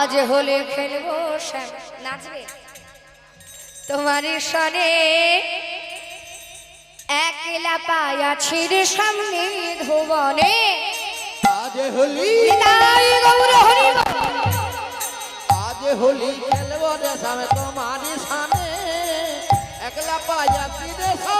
আজ হলে খেলব নাচবে? তোমার সনে একলা পায়া ছিড়ে সামনে ধুবনে আজ হলি আজ হলি খেলব রে সামনে তোমার সামনে একলা পায়া ছিড়ে সামনে।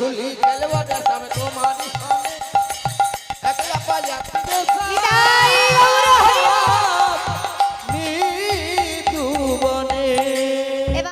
ভুলি গেল তোমার একলা পালা